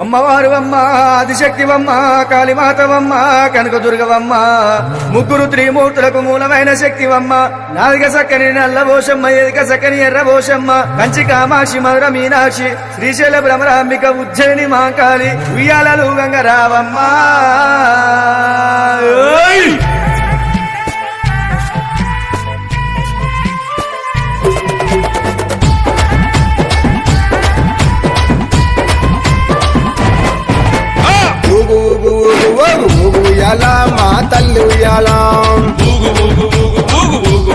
అమ్మవారువమ్మ ఆదిశక్తివమ్మ కాళీమాతవమ్మ కనకదుర్గవమ్మ ముగ్గురు త్రిమూర్తులకు మూలమైన శక్తివమ్మ నాలుగ సక్కని నల్లభోషమ్మ ఎదిక సక్కని ఎర్రభోషమ్మ కంచి కామాక్షి మధుర మీనాక్షి శ్రీశైల భ్రమరాంబిక ఉజ్జయిని మాంకాళి ఉయ్యాలలు గంగరావమ్మ. ఉయ్యాల మా తల్లి ఉయ్యాల? ఊగు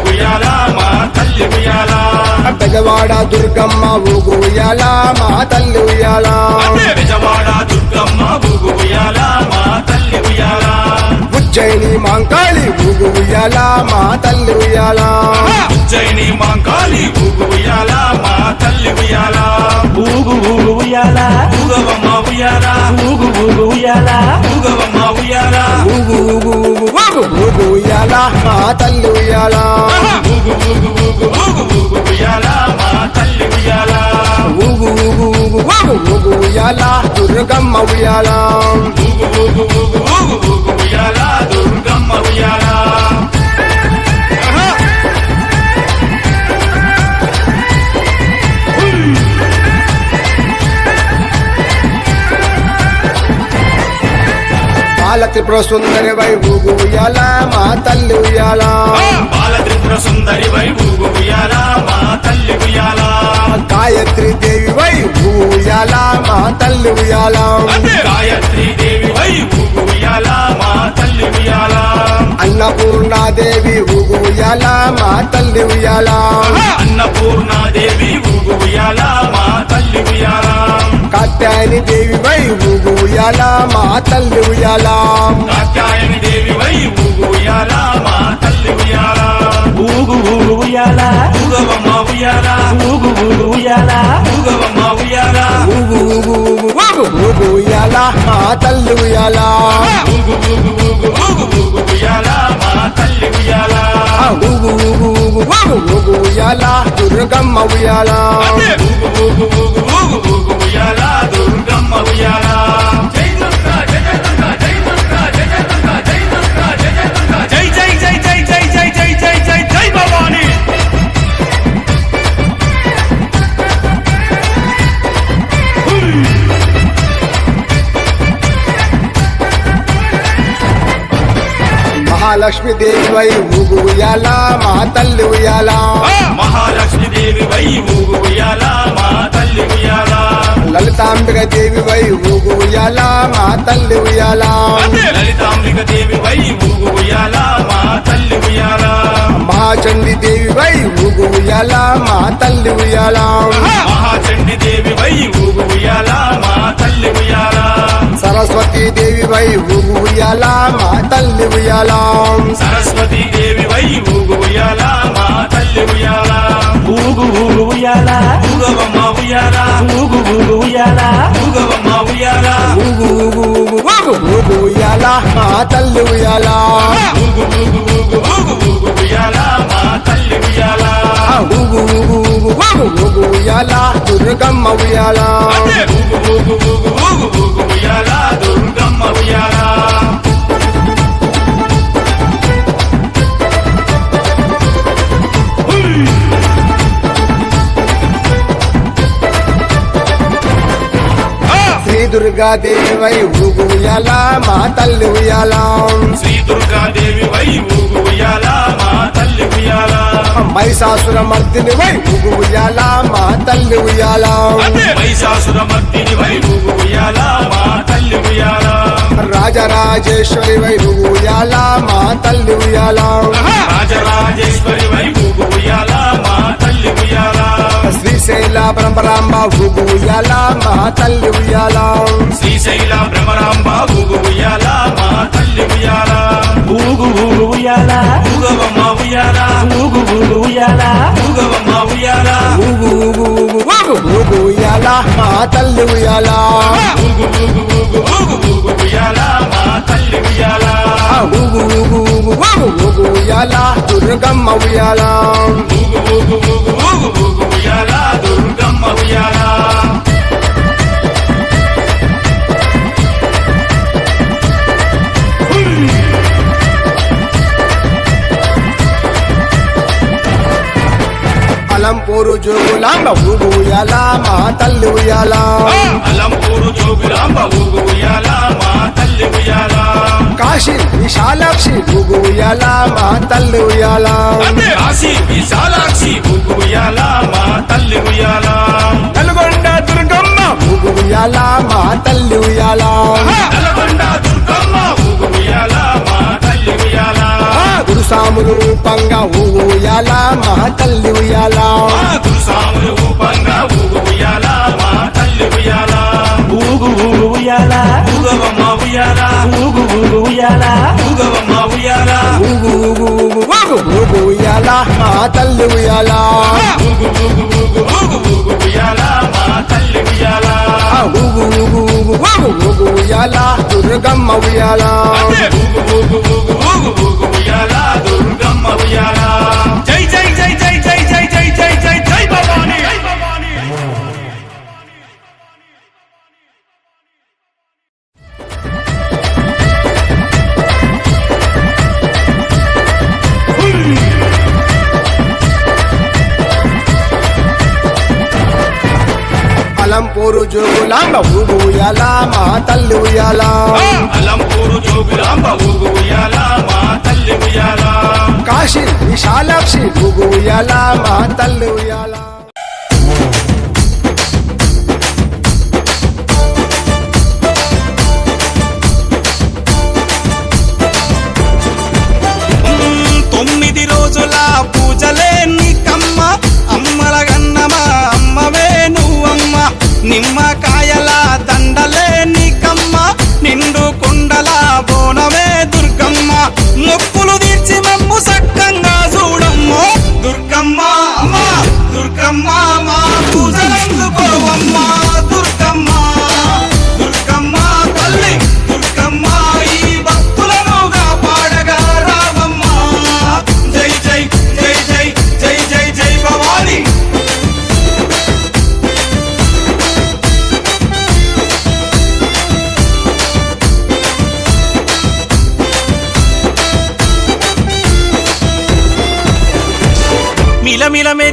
పెదవాడ దుర్గమ్మ ఊగు ఉయ్యాల మా తల్లి ఉయ్యాల? అదే దుర్గమ్మ ఊగు ఉయ్యాల మా తల్లి ఉయ్యాల? ఉజ్జయిని మాంకాళి ఊగు ఉయ్యాల మా తల్లి ఉయ్యాల. ఉజ్జయిని మాంకాళి ఊగు ఉయ్యాల మా తల్లి ఉయ్యాల. ఊగు ఊగు ఉయ్యాల. ఊగవమ్మ ఉయ్యాల. ఊగు ఊగు ఉయ్యాల. ఊగవమ్మ ఉయ్యాల. ఊగు ఊగు ఊగు ఊగు ఊగు ఉయ్యాల మా తల్లి ఉయ్యాల. ఊగు ఊగు ఊగు ఊగు ఊగు ఉయ్యాల మా తల్లి ఉయ్యాల. ఊగు ఊగు ఊగు ఊగు ఊగు ఉయ్యాల దుర్గమ్మ ఉయ్యాల ఊగు ఊగు ఊగు ఊగు ఊగు ఉయ్యాల దుర్గమ్మ ఉయ్యాల బాల త్రిపుర సుందరి వై ఊగు ఉయ్యాల మా తల్లి ఉయ్యాల. బాల త్రిపుర సుందరి వై ఊగు ఉయ్యాల మా తల్లి ఉయ్యాల. గాయత్రి దేవి వై ఉయ్యాల మా తల్లి ఉయ్యాల. గాయత్రి దేవి వై ఊగు ఉయ్యాల మా తల్లి ఉయ్యాల. అన్నపూర్ణాదేవి ఊగు ఉయ్యాల మా తల్లి ఉయ్యాల. అన్నపూర్ణాదేవి ఊగు ఉయ్యాల మా తల్లి ఉయ్యాల. కాత్యాయని దేవి వై ఊగు ఉయ్యాల మా తల్లి ఉయ్యాల. కాత్యాయని దేవి వై ఊగు ఉయ్యాల మా తల్లి ఉయ్యాల. ఊగు ఊగు ఉయ్యాల ఊగవమ్మ ఉయ్యాల ఊగు ఊగు ఉయ్యాల ఊగవమ్మ ఉయ్యాల ఊగు ఊగు ఊగు ఊగు ఉయ్యాల మా తల్లి ఉయ్యాల ఊగు ఊగు ఊగు ఊగు ఊగు ఉయ్యాల మా తల్లి ఉయ్యాల ఊగు ఊగు ఊగు ఊగు ఊగు ఉయ్యాల దుర్గమ్మ ఉయ్యాల ఊగు ఊగు ఊగు ఊగు ఊగు ఉయ్యాల మహాలక్ష్మి దేవి వై ఊగు ఉయ్యాల మా తల్లి ఉయ్యాల. మహాలక్ష్మి దేవి వై ఊగు ఉయ్యాల మా తల్లి ఉయ్యాల. లలితాంబిక దేవి వై ఊగు ఉయ్యాల మా తల్లి ఉయ్యాల. లలితాంబిక దేవి వై ఊగు ఉయ్యాల మా తల్లి ఉయ్యాల. మహాచండి దేవి వై ఊగు ఉయ్యాల మా తల్లి ఉయ్యాల. మహాచండి దేవి వై ఊగు ఉయ్యాల మా తల్లి ఉయ్యాల. సరస్వతి దేవి వై ఊగు ఉయ్యాల మా తల్లి ఉయ్యాల. సరస్వతి దేవి వై ఊగు ఉయ్యాల మా తల్లి ఉయ్యాల. ఊగు ఊగు ఉయ్యాల. ఊగవమ్మ ఉయ్యాల. ఊగు ఊగు ఉయ్యాల. ఊగవమ్మ ఉయ్యాల. ఊగు ఊగు ఊగు ఊగు ఊగు ఉయ్యాల మా తల్లి ఉయ్యాల. ఊగు ఊగు ఊగు ఊగు ఊగు ఉయ్యాల మా తల్లి ఉయ్యాల ఊగు ఊగు ఊగు ఊగు ఊగు ఉయ్యాల దుర్గమ్మ ఉయ్యాల అదే ఊగు ఊగు ఊగు ఊగు ఊగు ఉయ్యాల దుర్గమ్మ ఉయ్యాల దుర్గా దేవి వై ఊగు ఉయ్యాల మా తల్లి ఉయ్యాల. శ్రీ దుర్గాదేవి వై ఊగు ఉయ్యాల మా తల్లి ఉయ్యాల. మహిషాసుర మర్దిని వై ఊగు ఉయ్యాల మా తల్లి ఉయ్యాల. మహిషాసుర మర్దిని వై ఊగు ఉయ్యాల మా తల్లి ఉయ్యాల. రాజరాజేశ్వరి వై ఊగు ఉయ్యాల మా తల్లి ఉయ్యాల. రాజరాజేశ్వరి వై ఊగు ఉయ్యాల మా తల్లి ఉయ్యాల శ్రీశైల బ్రహ్మరాంబ ఊగు ఉయ్యాల మా తల్లి ఉయ్యాల శ్రీశైల భ్రమరాంబ ఊగు ఉయ్యాల మా తల్లి ఉయ్యాల ఊగు ఊగు ఉయ్యాల ఊగవమ్మ ఉయ్యాల ఊగు ఊగు ఉయ్యాల ఊగవమ్మ ఉయ్యాల ఊగు ఊగు ఊగు ఊగు ఊగు ఉయ్యాల మా తల్లి ఉయ్యాల ఊగు ఊగు ఊగు ఊగు ఊగు ఉయ్యాల మా తల్లి ఉయ్యాల ఊగు ఊగు ఊగు ఊగు ఊగు ఉయ్యాల దుర్గమ్మ ఉయ్యాల ఊగు ఊగు ఊగు ఊగు ఊగు ఉయ్యాలా దుర్గమ్మ ఉయ్యాలా అలంపూరు జోగులాంబ ఊగు ఉయ్యాల మా తల్లి ఉయ్యాల. అలంపూరు జోగులాంబ ఊగు ఉయ్యాల మా తల్లి ఉయ్యాల. కాశీ విశాలాక్షి ఊగు ఉయ్యాల మా తల్లి ఉయ్యాల. ఆసి విశాలాక్షి ఊగు ఉయ్యాల మా తల్లి ఉయ్యాల. నల్గొండ దుర్గమ్మ ఊగు ఉయ్యాల మా తల్లి ఉయ్యాల. నల్గొండ దుర్గమ్మ ఊగు ఉయ్యాల మా తల్లి ఉయ్యాల. గురుసాములు రూపంగా ఊగు ఉయ్యాల మా తల్లి ఉయ్యాల. మా గురుసాములు ఊపంగా ఊగు ఉయ్యాల మా తల్లి ఉయ్యాల. ఊగు ఊగు ఉయ్యాల. ఊగవమ్మ ఉయ్యాల. ఊగు ఊగు ఉయ్యాల. ఊగవమ్మ ఉయ్యాల. ఊగు ఊగు ఊగు ఊగు ఊగు ఉయ్యాల మా తల్లి ఉయ్యాల. ఊగు ఊగు ఊగు ఊగు ఊగు ఉయ్యాల మా తల్లి దుర్గమ్మ ఉయ్యాలా. ఊగు ఊగు ఊగు ఊగు ఊగు దుర్గమ్మ ఉయ్యాలా. అలంపూరు జోగులాంబ ఊగు ఉయ్యాల మా తల్లి ఉయ్యాల. అలంపూరు జోగులాంబ ఊగు ఉయ్యాల మా తల్లి ఉయ్యాల. కాశీ విశాలాక్షి ఊగు ఉయ్యాల మా తల్లి ఉయ్యాల. mi mamá.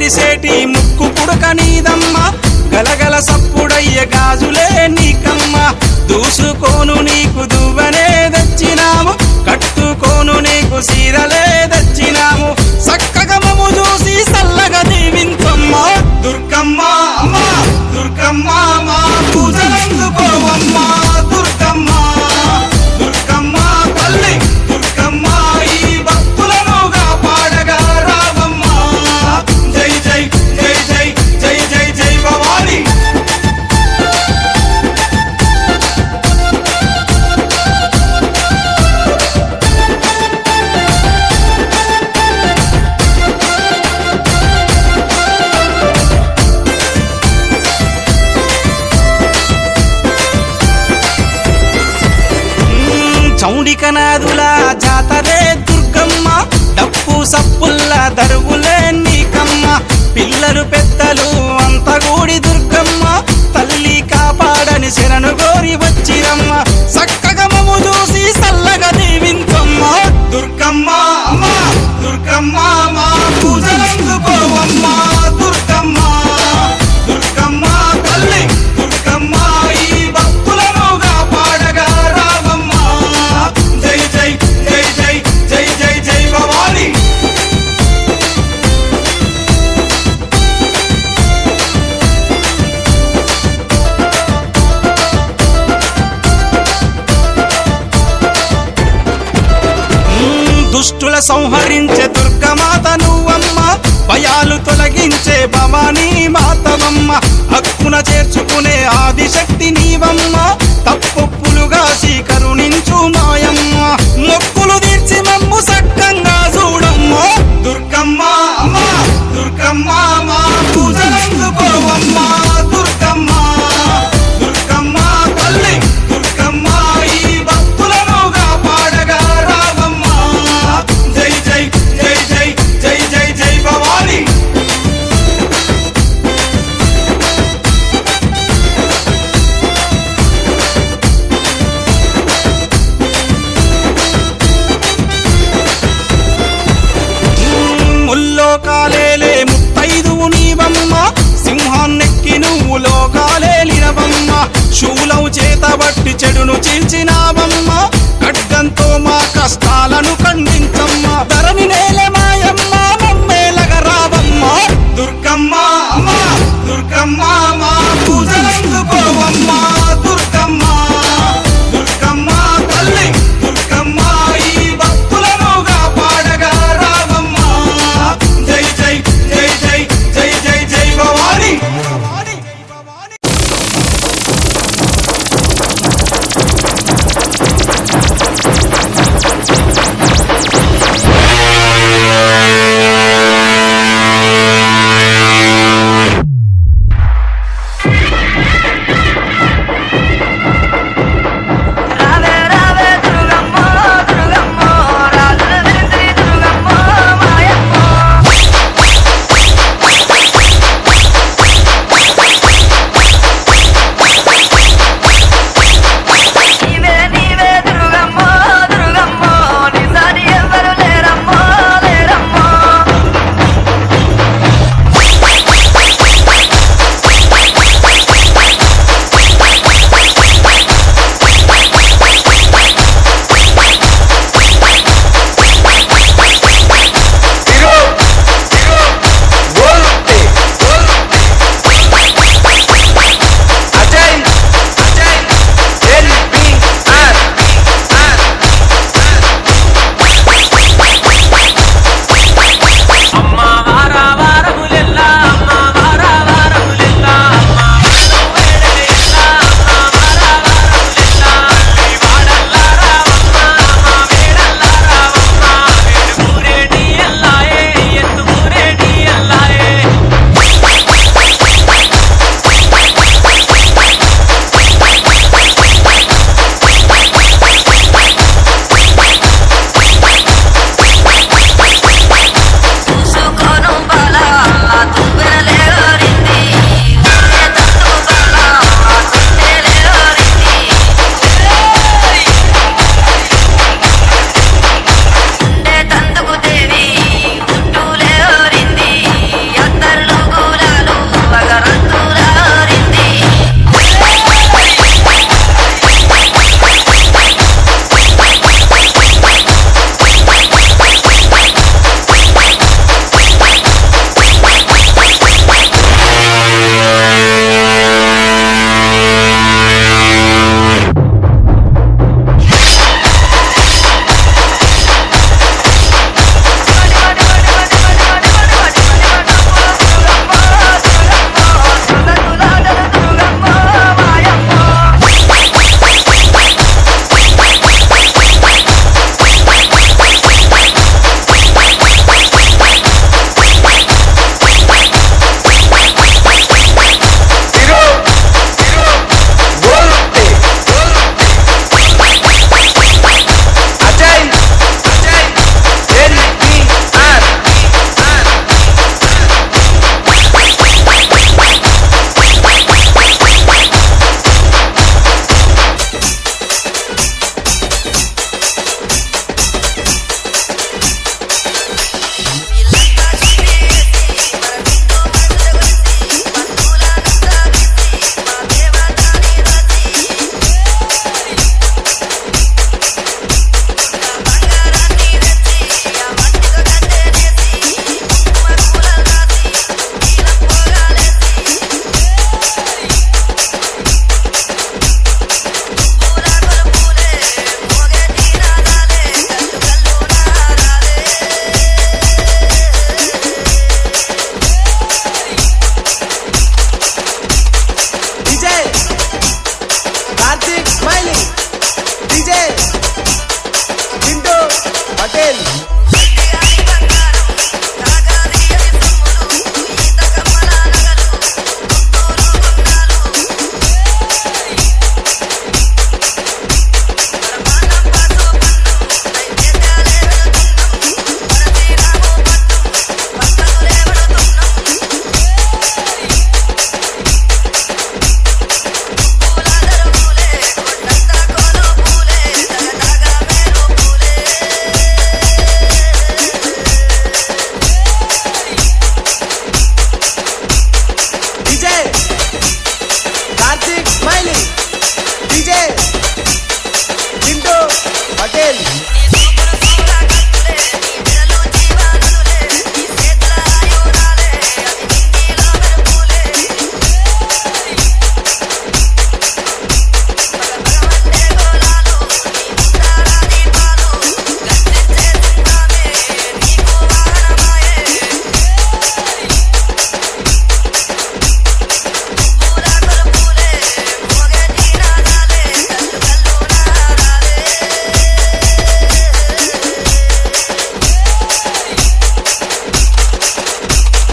మెరిసేటి ముక్కు పుడక నీదమ్మ. గలగల సప్పుడయ్య గాజులే నీకమ్మ. దూసుకోను నీకు దువ్వనే తెచ్చినాము. కట్టుకోను నీకు సీరలే తెచ్చినాము. చక్కగా మము చూసి సల్లగా దీవించమ్మ. దుర్గమ్మ అమ్మ దుర్గమ్మ. చౌండికనాదులా జాతరే దుర్గమ్మ. డప్పు సప్పుల్లా దరువులే నీకమ్మ. పిల్లలు పెద్దలు అంత గూడి దుర్గమ్మ. తల్లి కాపాడని శరణు గోరి వచ్చిరమ్మ. చక్కగా మము చూసి సల్లగా దీవించమ్మ. దుర్గమ్మ అమ్మ దుర్గమ్మ సంహరించే దుర్గమాత నువ్వమ్మ. భయాలు తొలగించే భవానీ మాతవమ్మ. హక్కున చేర్చుకునే ఆదిశక్తి నీవమ్మ. తప్పులుగా కరుణించు చూలవు చేత బట్టి చెడును చీల్చినావమ్మా. ఖడ్గంతో మా కష్టాలను ఖండించమ్మా. ధరని నేల మాయమ్మ రావమ్మా దుర్గమ్మా దుర్గమ్మా.